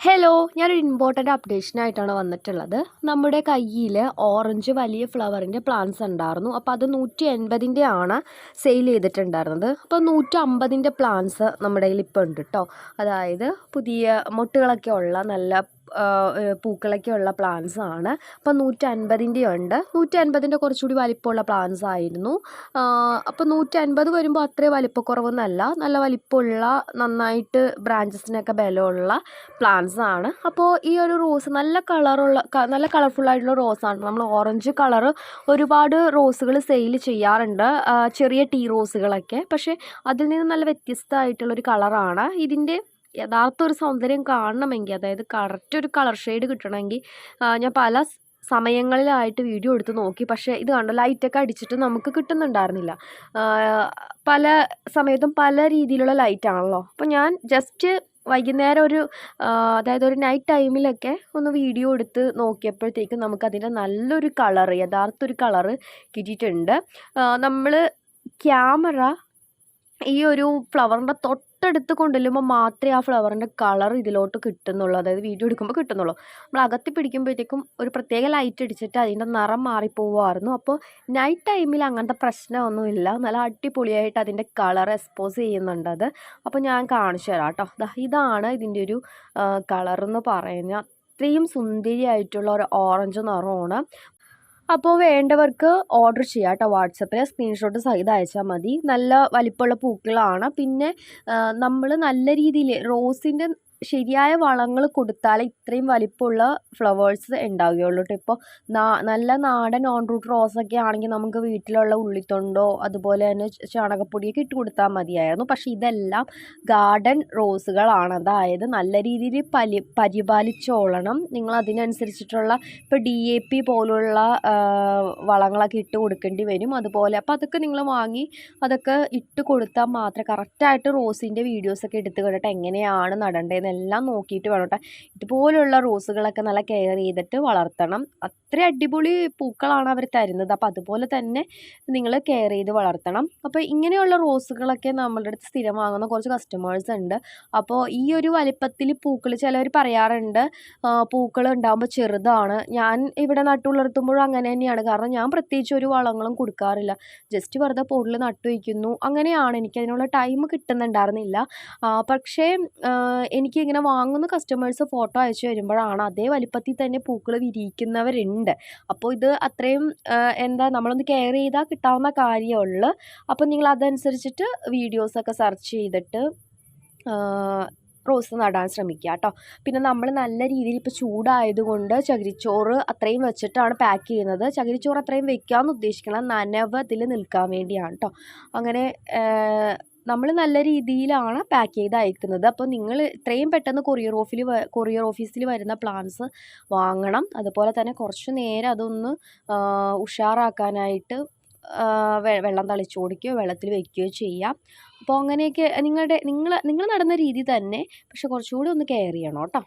Hello ഞാനൊരു important അപ്ഡേഷനായിട്ടാണ് വന്നിട്ടുള്ളത്. നമ്മുടെ കയ്യിൽ ഓറഞ്ച് വലിയ ഫ്ലവറിന്റെ പ്ലാന്റ്സ് ഉണ്ടായിരുന്നു. അപ്പോൾ അത് നൂറ്റി എൺപതിന്റെ ആണ് സെയിൽ ചെയ്തിട്ടുണ്ടായിരുന്നത്. അപ്പോൾ നൂറ്റി അമ്പതിന്റെ പ്ലാന്റ്സ് നമ്മുടെ കയ്യിൽ ഇപ്പോൾ ഉണ്ട് കേട്ടോ അതായത് പുതിയ മുട്ടുകളൊക്കെ ഉള്ള നല്ല പൂക്കളൊക്കെ ഉള്ള പ്ലാന്റ്സ് ആണ്. അപ്പോൾ നൂറ്റി അൻപതിന്റെ ഉണ്ട് നൂറ്റി അൻപതിന്റെ കുറച്ചുകൂടി വലിപ്പമുള്ള പ്ലാന്റ്സ് ആയിരുന്നു. അപ്പോൾ നൂറ്റി അൻപത് വരുമ്പോൾ അത്രയും വലിപ്പക്കുറവെന്നല്ല. നല്ല വലിപ്പമുള്ള നന്നായിട്ട് ബ്രാഞ്ചസിനൊക്കെ ബലമുള്ള പ്ലാന്റ്സ് ആണ്. അപ്പോൾ ഈ ഒരു റോസ് നല്ല കളറുള്ള നല്ല കളർഫുൾ ആയിട്ടുള്ള റോസാണ് നമ്മൾ ഓറഞ്ച് കളർ ഒരുപാട് റോസുകൾ സെയിൽ ചെയ്യാറുണ്ട്. ചെറിയ ടീ റോസുകളൊക്കെ പക്ഷേ അതിൽ നിന്ന് നല്ല വ്യത്യസ്തമായിട്ടുള്ളൊരു കളറാണ് ഇതിന്റെ യഥാർത്ഥ ഒരു സൗന്ദര്യം കാണണമെങ്കിൽ അതായത് കറക്റ്റ് ഒരു കളർ ഷെയ്ഡ് കിട്ടണമെങ്കിൽ ഞാൻ പല സമയങ്ങളിലായിട്ട് വീഡിയോ എടുത്ത് നോക്കി. പക്ഷേ ഇത് കണ്ടോ ലൈറ്റൊക്കെ അടിച്ചിട്ട് നമുക്ക് കിട്ടുന്നുണ്ടായിരുന്നില്ല. പല സമയത്തും പല രീതിയിലുള്ള ലൈറ്റാണല്ലോ അപ്പോൾ ഞാൻ ജസ്റ്റ് വൈകുന്നേരം ഒരു അതായത് ഒരു നൈറ്റ് ടൈമിലൊക്കെ ഒന്ന് വീഡിയോ എടുത്ത് നോക്കിയപ്പോഴത്തേക്കും നമുക്കതിന്റെ നല്ലൊരു കളർ യഥാർത്ഥ ഒരു കളർ കിട്ടിയിട്ടുണ്ട്. നമ്മൾ ക്യാമറ ഈ ഒരു ഫ്ലവറിന്റെ തൊട്ടടുത്ത് കൊണ്ടുവരുമ്പോൾ മാത്രമേ ആ ഫ്ലവറിന്റെ കളർ ഇതിലോട്ട് കിട്ടുന്നുള്ളൂ. അതായത് വീഡിയോ എടുക്കുമ്പോൾ കിട്ടുന്നുള്ളൂ. നമ്മൾ അകത്തി പിടിക്കുമ്പോഴത്തേക്കും ഒരു പ്രത്യേക ലൈറ്റ് അടിച്ചിട്ട് അതിന്റെ നിറം മാറിപ്പോവായിരുന്നു അപ്പോൾ നൈറ്റ് ടൈമിൽ അങ്ങനത്തെ പ്രശ്നമൊന്നുമില്ല. നല്ല അടിപൊളിയായിട്ട് അതിന്റെ കളർ എക്സ്പോസ് ചെയ്യുന്നുണ്ട് അത്. അപ്പോൾ ഞാൻ കാണിച്ചു തരാം കേട്ടോ. ഇതാണ് ഇതിന്റെ ഒരു കളർ എന്ന് പറയുന്നത്. അത്രയും സുന്ദരിയായിട്ടുള്ള ഒരു ഓറഞ്ച് നിറമാണ്. അപ്പോൾ വേണ്ടവർക്ക് ഓർഡർ ചെയ്യാം കേട്ടോ വാട്സപ്പിൽ സ്ക്രീൻഷോട്ട് സഹിതം അയച്ചാൽ മതി. നല്ല വലിപ്പമുള്ള പൂക്കളാണ്. പിന്നെ നമ്മൾ നല്ല രീതിയിൽ റോസിന്റെ ശരിയായ വളങ്ങൾ കൊടുത്താലേ ഇത്രയും വലിപ്പമുള്ള ഫ്ലവേഴ്സ് ഉണ്ടാവുകയുള്ളൂ കേട്ടോ ഇപ്പോൾ നല്ല നാടൻ ഓൺ റൂട്ട് റോസൊക്കെ ആണെങ്കിൽ നമുക്ക് വീട്ടിലുള്ള ഉള്ളിത്തൊണ്ടോ അതുപോലെ തന്നെ ചാണകപ്പൊടിയൊക്കെ ഇട്ട് കൊടുത്താൽ മതിയായിരുന്നു. പക്ഷേ ഇതെല്ലാം ഗാർഡൻ റോസുകളാണ്. അതായത് നല്ല രീതിയിൽ പലി പരിപാലിച്ചോളണം. നിങ്ങൾ അതിനനുസരിച്ചിട്ടുള്ള ഇപ്പോൾ ഡി എ പി പോലുള്ള വളങ്ങളൊക്കെ ഇട്ട് കൊടുക്കേണ്ടി വരും. അതുപോലെ അപ്പോൾ അതൊക്കെ നിങ്ങൾ വാങ്ങി അതൊക്കെ ഇട്ട് കൊടുത്താൽ മാത്രമേ കറക്റ്റായിട്ട് റോസിന്റെ വീഡിയോസൊക്കെ എടുത്ത് കണ്ടിട്ട് എങ്ങനെയാണ് നടേണ്ടത് എന്നെല്ലാം നോക്കിയിട്ട് വേണം കേട്ടോ ഇതുപോലുള്ള റോസുകളൊക്കെ നല്ല കെയർ ചെയ്തിട്ട് വളർത്തണം. അത്ര അടിപൊളി പൂക്കളാണ് അവർ തരുന്നത്. അപ്പോൾ അതുപോലെ തന്നെ നിങ്ങൾ കെയർ ചെയ്ത് വളർത്തണം. അപ്പോൾ ഇങ്ങനെയുള്ള റോസുകളൊക്കെ നമ്മളുടെ അടുത്ത് സ്ഥിരം വാങ്ങുന്ന കുറച്ച് കസ്റ്റമേഴ്സ് ഉണ്ട്. അപ്പോൾ ഈ ഒരു വലിപ്പത്തിൽ പൂക്കൾ ചിലവർ പറയാറുണ്ട് പൂക്കൾ ഉണ്ടാകുമ്പോൾ ചെറുതാണ്. ഞാൻ ഇവിടെ നട്ടുവളർത്തുമ്പോഴും അങ്ങനെ തന്നെയാണ്. കാരണം ഞാൻ പ്രത്യേകിച്ച് ഒരു വളങ്ങളും കൊടുക്കാറില്ല. ജസ്റ്റ് വെറുതെ പൊടിൽ നട്ടു വയ്ക്കുന്നു അങ്ങനെയാണ് എനിക്ക് അതിനുള്ള ടൈം കിട്ടുന്നുണ്ടായിരുന്നില്ല. പക്ഷേ എനിക്ക് ഇങ്ങനെ വാങ്ങുന്ന കസ്റ്റമേഴ്സ് ഫോട്ടോ അയച്ചു വരുമ്പോഴാണ് അതേ വലിപ്പത്തിൽ തന്നെ പൂക്കൾ വിരിയിക്കുന്നവരുണ്ട്. അപ്പോൾ ഇത് അത്രയും എന്താ നമ്മളൊന്ന് കെയർ ചെയ്താൽ കിട്ടാവുന്ന കാര്യമുള്ളു അപ്പോൾ നിങ്ങൾ അതനുസരിച്ചിട്ട് വീഡിയോസൊക്കെ സെർച്ച് ചെയ്തിട്ട് റോസ് നടാൻ ശ്രമിക്കുക കേട്ടോ. പിന്നെ നമ്മൾ നല്ല രീതിയിൽ ഇപ്പോൾ ചൂടായതുകൊണ്ട് ചകിരിച്ചോറ് അത്രയും വെച്ചിട്ടാണ് പാക്ക് ചെയ്യുന്നത്. ചകിരിച്ചോറ് അത്രയും വെക്കാമെന്ന് ഉദ്ദേശിക്കണം നനവ് അതിൽ നിൽക്കാൻ വേണ്ടിയാണ് കേട്ടോ. അങ്ങനെ നമ്മൾ നല്ല രീതിയിലാണ് പാക്ക് ചെയ്ത് അയക്കുന്നത് അപ്പോൾ നിങ്ങൾ ഇത്രയും പെട്ടെന്ന് കൊറിയർ ഓഫിൽ കൊറിയർ ഓഫീസിൽ വരുന്ന പ്ലാൻസ് വാങ്ങണം. അതുപോലെ തന്നെ കുറച്ച് നേരം അതൊന്ന് ഉഷാറാക്കാനായിട്ട് വെള്ളം തളിച്ചു കൊടുക്കുകയോ വെള്ളത്തിൽ വെക്കുകയോ ചെയ്യാം. അപ്പോൾ അങ്ങനെയൊക്കെ നിങ്ങളുടെ നിങ്ങൾ നിങ്ങൾ നടന്ന രീതി തന്നെ. പക്ഷെ കുറച്ചുകൂടി ഒന്ന് കെയർ ചെയ്യണം കേട്ടോ.